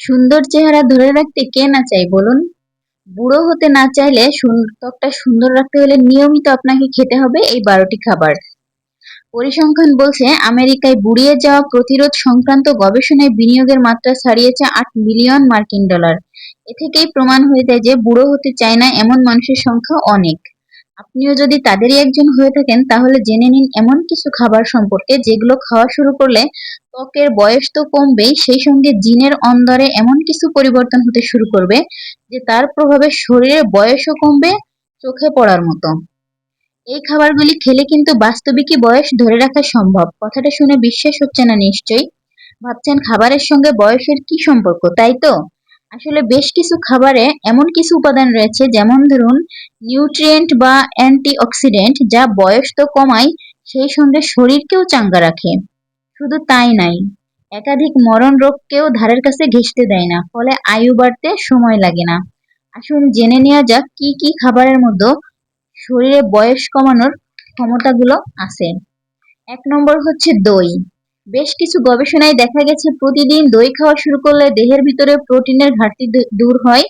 সুন্দর চেহারা ধরে রাখতে কে না চাই বলুন? বুড়ো হতে না চাইলে ত্বকটা সুন্দর রাখতে হলে নিয়মিত আপনাকে খেতে হবে এই বারোটি খাবার। পরিসংখ্যান বলছে, আমেরিকায় বুড়িয়ে যাওয়া প্রতিরোধ সংক্রান্ত গবেষণায় বিনিয়োগের মাত্রা ছাড়িয়েছে আট মিলিয়ন মার্কিন ডলার। এ থেকেই প্রমাণ হয়ে যায় যে বুড়ো হতে চায় না এমন মানুষের সংখ্যা অনেক। আপনিও যদি তাদেরই একজন হয়ে থাকেন, তাহলে জেনে নিন এমন কিছু খাবার সম্পর্কে যেগুলো খাওয়া শুরু করলে ত্বকের বয়স তো কমবেই, সেই সঙ্গে জিনের অন্দরে এমন কিছু পরিবর্তন হতে শুরু করবে যে তার প্রভাবে শরীরের বয়সও কমবে চোখে পড়ার মতো। এই খাবারগুলি খেলে কিন্তু বাস্তবিকই বয়স ধরে রাখা সম্ভব। কথাটা শুনে বিশ্বাস হচ্ছে না নিশ্চয়ই? ভাবছেন খাবারের সঙ্গে বয়সের কি সম্পর্ক, তাই তো? আসলে বেশ কিছু খাবারে এমন কিছু উপাদান রয়েছে, যেমন ধরুন নিউট্রিয়েন্ট বা অ্যান্টিঅক্সিডেন্ট, যা বয়স তো কমায়, সেই সঙ্গে শরীরকেও চাঙ্গা রাখে। শুধু তাই নাই, একাধিক মরণ রোগকেও ধারের কাছে ঘেঁষতে দেয় না, ফলে আয়ু বাড়তে সময় লাগে না। আসুন জেনে নেওয়া যাক কি কি খাবারের মধ্যে শরীরে বয়স কমানোর ক্ষমতাগুলো আছে। এক নম্বর হচ্ছে দই। বেশ কিছু গবেষণায় দেখা গেছে প্রতিদিন দই খাওয়া শুরু করলে দেহের ভিতরে প্রোটিনের ঘাটতি দূর হয়।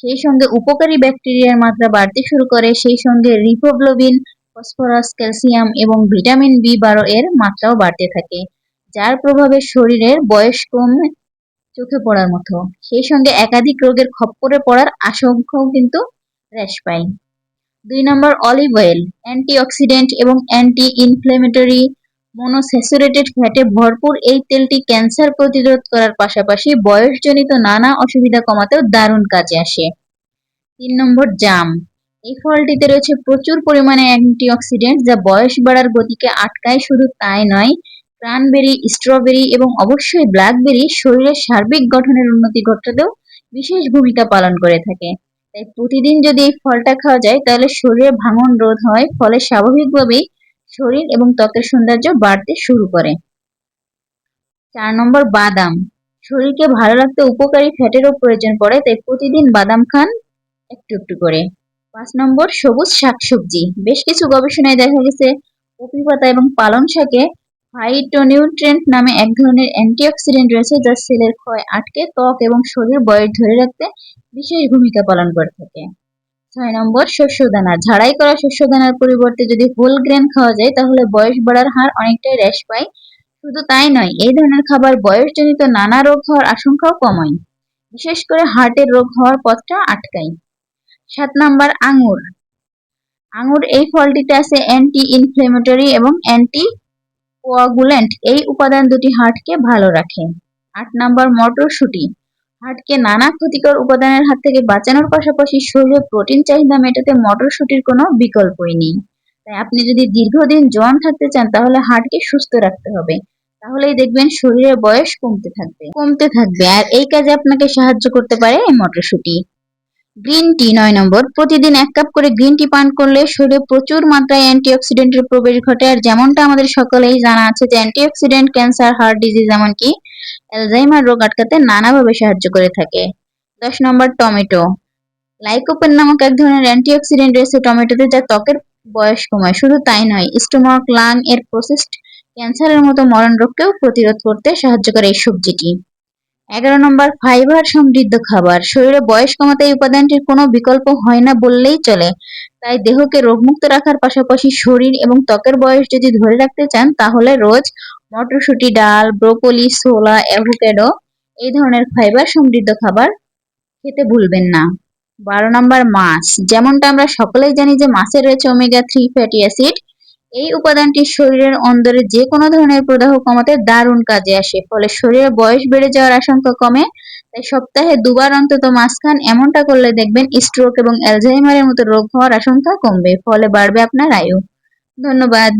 সেই সঙ্গে উপকারী ব্যাকটেরিয়ার মাত্রা বাড়তে শুরু করে। সেই সঙ্গে রিপোগ্লোবিন ফসফরাস ক্যালসিয়াম এবং ভিটামিন বি বারো এর মাত্রাও বাড়তে থাকে, যার প্রভাবে শরীরের বয়স কমে চোখে পড়ার মতো। সেই সঙ্গে একাধিক রোগের খপ্পরে পড়ার আশঙ্কাও কিন্তু হ্রাস পায়। দুই নম্বর অলিভ অয়েল অ্যান্টিঅক্সিডেন্ট এবং অ্যান্টি ইনফ্লেমেটরি মনোস্যাচুরেটেড ফ্যাটে ভরপুর এই তেলটি ক্যান্সার প্রতিরোধ করার পাশাপাশি বয়সজনিত নানা অসুবিধা কমাতেও দারুণ কাজে আসে। তিন নম্বর, জাম। এই ফলটিতে রয়েছে প্রচুর পরিমাণে অ্যান্টিঅক্সিডেন্ট যা বয়স বাড়ার গতিকে আটকায়, শুধু তাই নয় ক্রানবেরি স্ট্রবেরি এবং অবশ্যই ব্ল্যাকবেরি শরীরের সার্বিক গঠনের উন্নতি ঘটাতেও বিশেষ ভূমিকা পালন করে থাকে। তাই প্রতিদিন যদি এই ফলটা খাওয়া যায়, তাহলে শরীরে ভাঙন রোধ হয়। ফলে স্বাভাবিকভাবেই শরীর এবং ত্বকের সৌন্দর্য বাড়তে শুরু করে। চার নম্বর, বাদাম। শরীরকে ভালো রাখতে উপকারী ফ্যাটেরও প্রয়োজন পড়ে, তাই প্রতিদিন বাদাম খান একটু একটু করে। পাঁচ নম্বর, সবুজ শাকসবজি। বেশ কিছু গবেষণায় দেখা গেছে, কপি পাতা এবং পালং শাকে ফাইটোনিউট্রিয়েন্ট নামে এক ধরনের অ্যান্টিঅক্সিডেন্ট রয়েছে, যা সেলের ক্ষয় আটকে ত্বক এবং শরীর বয়স ধরে রাখতে বিশেষ ভূমিকা পালন করে থাকে। ছয় নম্বর শস্যদানা। ঝাড়াই করা শস্যদানার পরিবর্তে যদি হোল গ্রেন খাওয়া যায়, তাহলে বয়স বাড়ার হার অনেকটাই হ্রাস পায়। শুধু তাই নয়, এই ধরনের খাবার বয়সজনিত নানা রোগ হওয়ার আশঙ্কাও কমায় বিশেষ করে হার্টের রোগ হওয়ার পথটা আটকায়। সাত নাম্বার আঙুর। আঙুর এই ফলটিতে আছে অ্যান্টি ইনফ্লেমেটরি এবং অ্যান্টি কোয়াগুল্যান্ট এই উপাদান দুটি হার্টকে ভালো রাখে। আট নাম্বার মটরশুঁটি। হার্টকে নানা ক্ষতিকর উপাদানের হাত থেকে বাঁচানোর পাশাপাশি শরীরে প্রোটিন চাহিদা মেটাতে মটরশুঁটির কোনো বিকল্পই নেই। তাই আপনি যদি দীর্ঘদিন জন থাকতে চান, তাহলে হার্টকে সুস্থ রাখতে হবে। তাহলেই দেখবেন শরীরের বয়স কমতে থাকবে। কমতে থাকবে। আর এই কাজে আপনাকে সাহায্য করতে পারে এই মটরশুঁটি। গ্রিন টি নয় নম্বর। প্রতিদিন এক কাপ করে গ্রিন টি পান করলে শরীরে প্রচুর মাত্রায় অ্যান্টিঅক্সিডেন্টের প্রবেশ ঘটে। আর যেমনটা আমাদের সকলেই জানা আছে যে অ্যান্টিঅক্সিডেন্ট ক্যান্সার হার্ট ডিজিজ এমনকি অ্যালজাইমার রোগ আটকাতে নানাভাবে সাহায্য করে থাকে। দশ নম্বর, টমেটো। লাইকোপেন নামক এক ধরনের অ্যান্টিঅক্সিডেন্ট রয়েছে টমেটোতে যা ত্বকের বয়স কমায়। শুধু তাই নয় স্টোমাক লাং এর প্রসেসড ক্যান্সারের মতো মরণ রোগকেও প্রতিরোধ করতে সাহায্য করে এই সবজিটি। এগারো নম্বর, ফাইবার সমৃদ্ধ খাবার। শরীরে বয়স কমাতে এই উপাদানটির কোনো বিকল্প হয় না বললেই চলে। তাই দেহকে রোগমুক্ত রাখার পাশাপাশি শরীর এবং ত্বকের বয়স যদি ধরে রাখতে চান, তাহলে রোজ মটরশুঁটি, ডাল, ব্রোকলি, ছোলা, অ্যাভোক্যাডো এই ধরনের ফাইবার সমৃদ্ধ খাবার খেতে ভুলবেন না। বারো নম্বর, মাছ। যেমনটা আমরা সকলেই জানি যে মাছে রয়েছে ওমেগা থ্রি ফ্যাটি অ্যাসিড এই উপাদানটি শরীরের অন্দরে যে কোনো ধরনের প্রদাহ কমাতে দারুণ কাজে আসে, ফলে শরীরের বয়স বেড়ে যাওয়ার আশঙ্কা কমে। তাই সপ্তাহে দুবার অন্তত মাছ খান এমনটা করলে দেখবেন স্ট্রোক এবং অ্যালঝাইমারের মতো রোগ হওয়ার আশঙ্কা কমবে, ফলে বাড়বে আপনার আয়ু। ধন্যবাদ।